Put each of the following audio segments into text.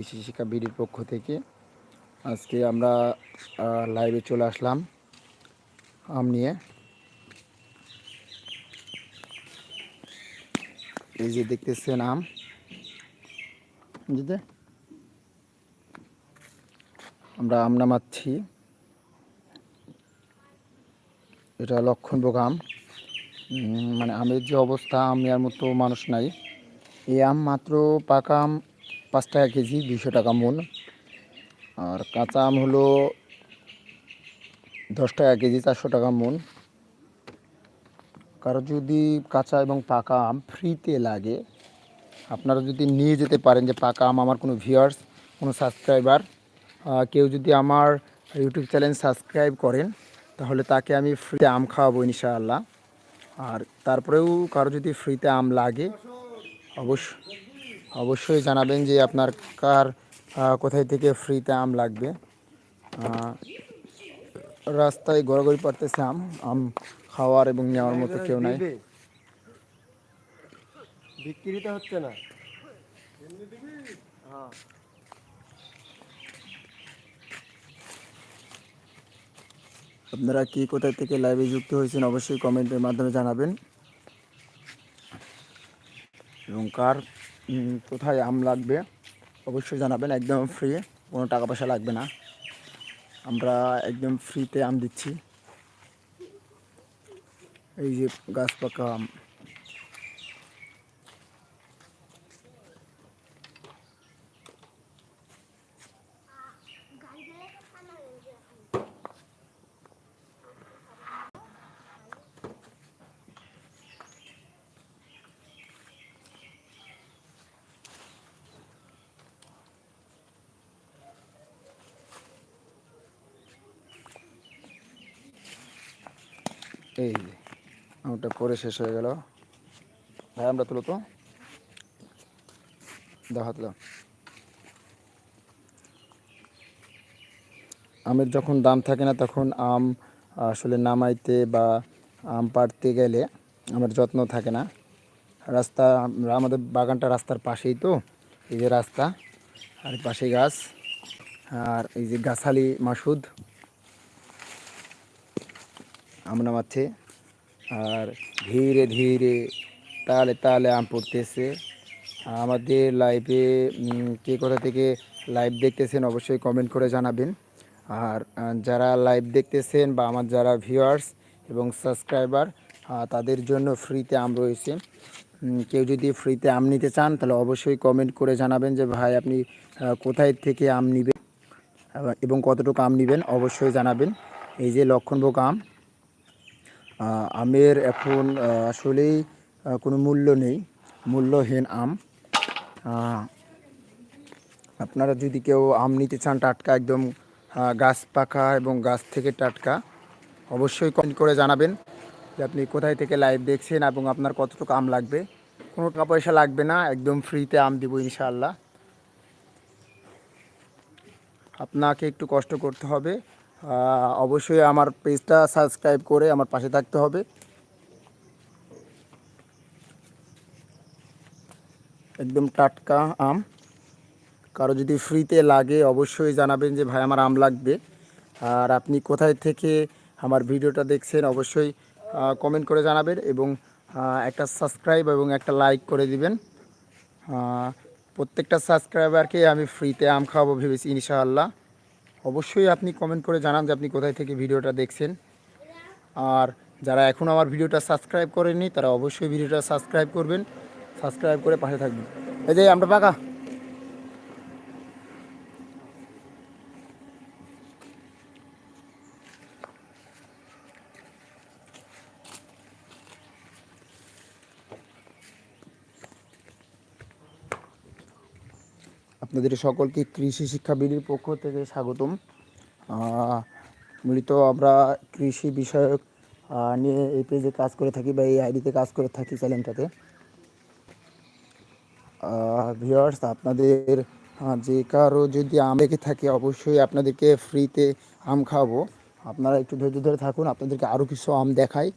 কৃষি শিক্ষা বিডির পক্ষ থেকে আজকে আমরা লাইভে চলে আসলাম আম নিয়ে। এই যে দেখতেছেন আম। বুঝতে আমরা আম নামাচ্ছি। এটা লক্ষণভোগ আম। মানে আমের যে অবস্থা, আম নেওয়ার মতো মানুষ নাই। এই আম মাত্র পাকা আম পাঁচ টাকা কেজি দুশো টাকা মন। আর কাঁচা আম হলো দশ টাকা কেজি, চারশো টাকা মন। কারও যদি কাঁচা এবং পাকা আম ফ্রিতে লাগে, আপনারা যদি নিয়ে যেতে পারেন যে পাকা আম, আমার কোনো ভিউয়ার্স কোনো সাবস্ক্রাইবার কেউ যদি আমার ইউটিউব চ্যানেল সাবস্ক্রাইব করেন, তাহলে তাকে আমি ফ্রিতে আম খাওয়াবো ইনশাআল্লাহ। আর তারপরেও কারও যদি ফ্রিতে আম লাগে অবশ্য অবশ্যই জানাবেন যে আপনার কার কোথায় থেকে ফ্রিতে আম লাগবে। রাস্তায় গড়াগড়ি পারতেছে আম। আম খাওয়ার এবং নেওয়ার মতো কেউ নাই। দিবে। বিক্রিটা হচ্ছে না। হ্যাঁ আপনারা কি কোথায় থেকে লাইভে যুক্ত হয়েছেন অবশ্যই কমেন্টের মাধ্যমে জানাবেন। এবং কার কোথায় আম লাগবে, অবশ্যই জানাবেন, একদম ফ্রি কোনো টাকা পয়সা লাগবে না। আমরা একদম ফ্রিতে আম দিচ্ছি। এই যে গাছ পাকা আম। এই যে আমটা পরে শেষ হয়ে গেল। ভাই আমরা তুলো তো। হাত আমের যখন দাম থাকে না, তখন আম আসলে নামাইতে বা আম পাড়তে গেলে আমার যত্ন থাকে না। রাস্তা আমাদের বাগানটা রাস্তার পাশেই তো, এই যে রাস্তা, আর পাশে গাছ। আর এই যে গাছালি মাসুদ আম নামাচ্ছে আর ধীরে ধীরে তালে তালে আম পড়তেছে। আমাদের লাইভে কে কোথা থেকে লাইভ দেখতেছেন অবশ্যই কমেন্ট করে জানাবেন। আর যারা লাইভ দেখতেছেন বা আমার যারা ভিউয়ার্স এবং সাবস্ক্রাইবার তাদের জন্য ফ্রিতে আম রয়েছে। কেউ যদি ফ্রিতে আম নিতে চান, তাহলে অবশ্যই কমেন্ট করে জানাবেন যে, ভাই, আপনি কোথায় থেকে আম নেবেন? এবং কতটুকু আম নেবেন, অবশ্যই জানাবেন। এই যে লক্ষণভোগ আম আমের এখন আসলেই কোনো মূল্য নেই, মূল্যহীন আম। আপনারা যদি কেউ আম নিতে চান, টাটকা একদম গাছ পাকা এবং গাছ থেকে টাটকা, অবশ্যই কমেন্ট করে জানাবেন যে আপনি কোথায় থেকে লাইভ দেখছেন এবং আপনার কতটুকু আম লাগবে। কোনো টাকা পয়সা লাগবে না, একদম ফ্রিতে আম দেবো ইনশাআল্লাহ। আপনাকে একটু কষ্ট করতে হবে। অবশ্যই আমার পেজটা সাবস্ক্রাইব করে আমার পাশে থাকতে হবে। একদম টাটকা আম। কারও যদি ফ্রিতে লাগে, অবশ্যই জানাবেন যে, ভাই, আমার আম লাগবে। আর আপনি কোথায় থেকে আমার ভিডিওটা দেখছেন, অবশ্যই কমেন্ট করে জানাবেন এবং একটা সাবস্ক্রাইব এবং একটা লাইক করে দিবেন। প্রত্যেকটা সাবস্ক্রাইবারকে আমি ফ্রিতে আম খাওয়াবো ভেবেছি, ইনশাআল্লাহ। অবশ্যই আপনি কমেন্ট করে জানান যে আপনি কোথায় থেকে ভিডিওটা দেখছেন। আর যারা এখন আমার ভিডিওটা সাবস্ক্রাইব করেননি, তারা অবশ্যই ভিডিওটা সাবস্ক্রাইব করবেন। সাবস্ক্রাইব করে পাশে থাকবেন। এই যে আমরা পাকা। আপনাদের সকলকে কৃষি শিক্ষা বিডির পক্ষ থেকে স্বাগতম। মূলত আমরা কৃষি বিষয়ক নিয়ে এই পেজে কাজ করে থাকি বা এই আইডিতে কাজ করে থাকি চ্যানেলটাতে। ভিওয়ার্স আপনাদের যে কারও যদি আম লেগে থাকে অবশ্যই আপনাদেরকে ফ্রিতে আম খাওয়াবো। আপনারা একটু ধৈর্য ধরে থাকুন, আপনাদেরকে আরও কিছু আম দেখাই।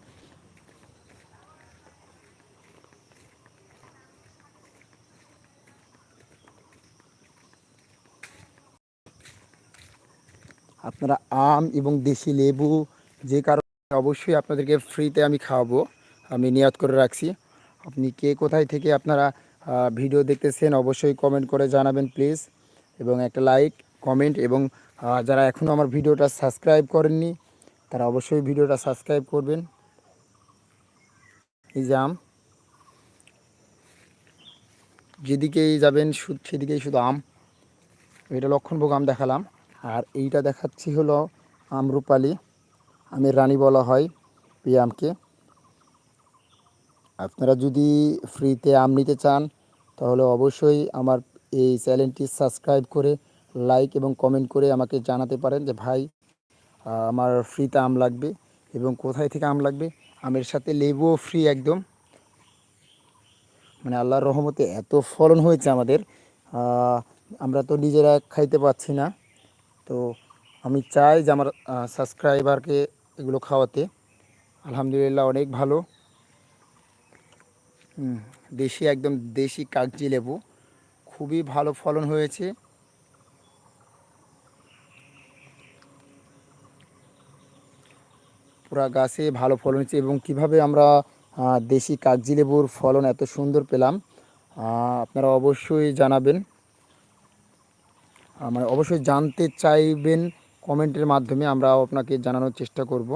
আপনারা আম এবং দেশি লেবু যে কারণে অবশ্যই আপনাদেরকে ফ্রিতে আমি খাওয়াবো। আমি নিয়াত করে রাখছি। আপনি কে কোথায় থেকে আপনারা ভিডিও দেখতেছেন অবশ্যই কমেন্ট করে জানাবেন প্লিজ এবং একটা লাইক কমেন্ট এবং যারা এখনও আমার ভিডিওটা সাবস্ক্রাইব করেননি, তারা অবশ্যই ভিডিওটা সাবস্ক্রাইব করবেন। এই যে আম। যেদিকেই যাবেন সেদিকেই শুধু আম। এটা লক্ষণভোগ আম দেখালাম। আর এইটা দেখাচ্ছি হলো আমরুপালি আমের রানী বলা হয় এই আমকে। আপনারা যদি ফ্রিতে আম নিতে চান, তাহলে অবশ্যই আমার এই চ্যানেলটি সাবস্ক্রাইব করে লাইক এবং কমেন্ট করে আমাকে জানাতে পারেন যে, ভাই আমার ফ্রিতে আম লাগবে এবং কোথায় থেকে আম লাগবে? আমের সাথে লেবুও ফ্রি একদম। মানে আল্লাহর রহমতে এত ফলন হয়েছে আমাদের। আমরা তো নিজেরা খাইতে পাচ্ছি না। তো আমি চাই যে আমার সাবস্ক্রাইবারকে এগুলো খাওয়াতে। আলহামদুলিল্লাহ অনেক ভালো। দেশি, একদম দেশি কাগজি লেবু। খুবই ভালো ফলন হয়েছে। পুরা গাছে ভালো ফলন হয়েছে এবং কীভাবে আমরা দেশি কাগজি লেবুর ফলন এত সুন্দর পেলাম আপনারা অবশ্যই জানাবেন। মানে অবশ্যই জানতে চাইবেন কমেন্টের মাধ্যমে আমরা আপনাকে জানানোর চেষ্টা করব।